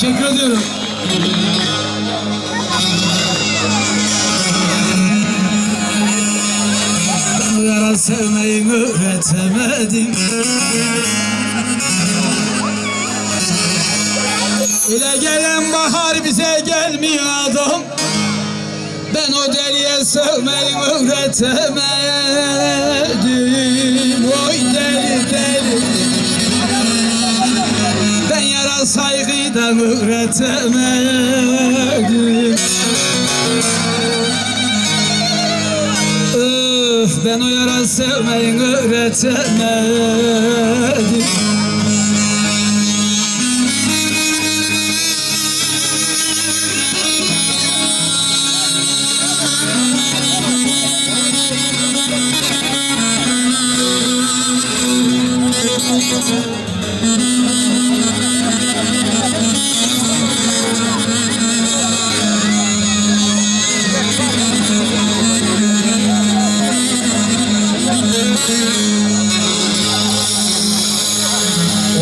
Teşekkür ediyorum. Yara sevmeyi öğretemedim. Öyle gelen bahar bize gelmiyor adam. Ben o deliye sevmeyi öğretemedim. Oy deli deli. Ben yara saygıdan öğretemedim. Öf, ben o yara sevmeyi öğretemedim.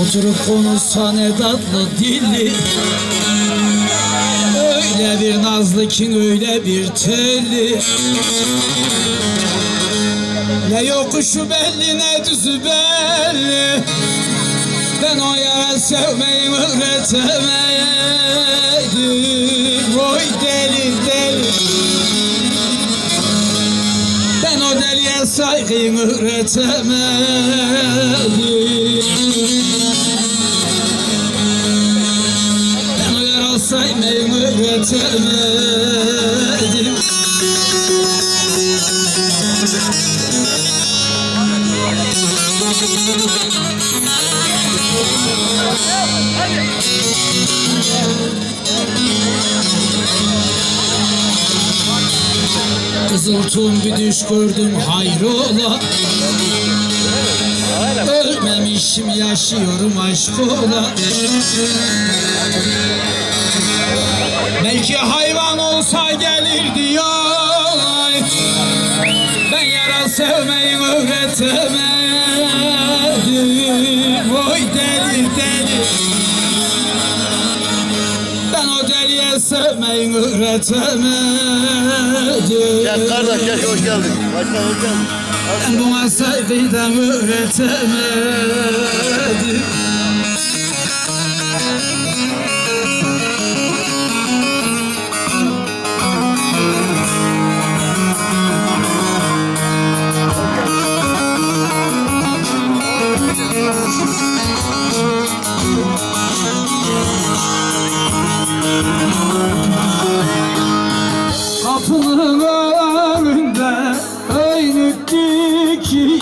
Oturup konuşsa ne tatlı dilli. Öyle bir nazlı kin öyle bir telli. Ne yokuşu belli ne düzü belli. Ben o yara sevmeyi öğretemedim Oy deli deli. Ben o deliye saygıyı öğretemedim Kızıltun bir düş gördüm hayrola? Ölmemişim yaşıyorum aşkola Belki hayvan olsa gelir diyor Ben yara sevmeyi öğretemedim. Oy deli deli. Ben o deliye sevmeyi öğretemedim. Gel kardeş gel hoş geldin. Başkan hoş geldin. Ben buna saygıdan öğretemedim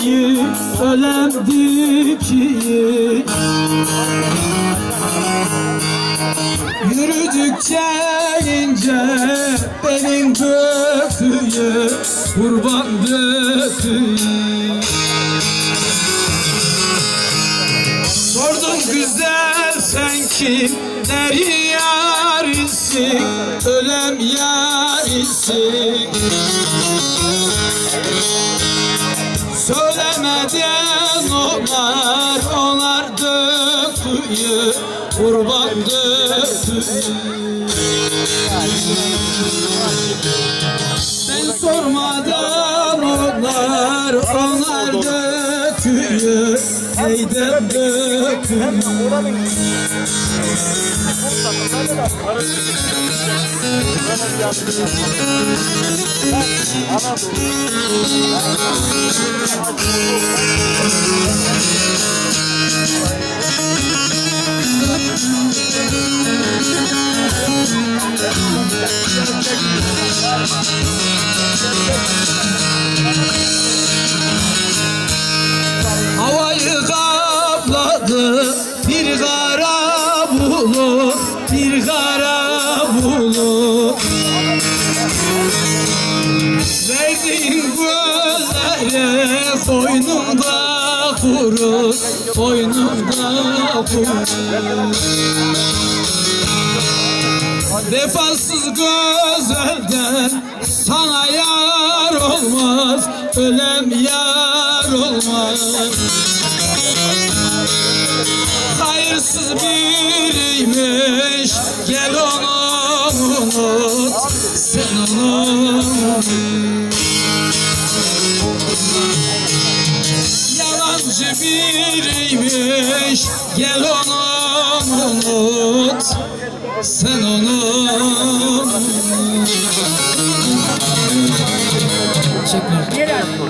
dikiyi Ölem dikiyi Yürüdükçe ince benim döküyü Kurban döküyü Sordum güzel sen kimler yarisin Ölem yarisin Söylemeden onlar onlar döküyü Kurban döküyü. Ben sormadan onlar onlar döküyü Neyden döküyü Havayı Verdiğin gözlere koynumda kurut, koynumda kurut. Vefasız gözelden sana yar olmaz Ölem yar olmaz Hayır Hayırsız biriymiş Gel onu unut Sen onu. Yalancı biriymiş. Gel onu unut. Sen onu. Çekme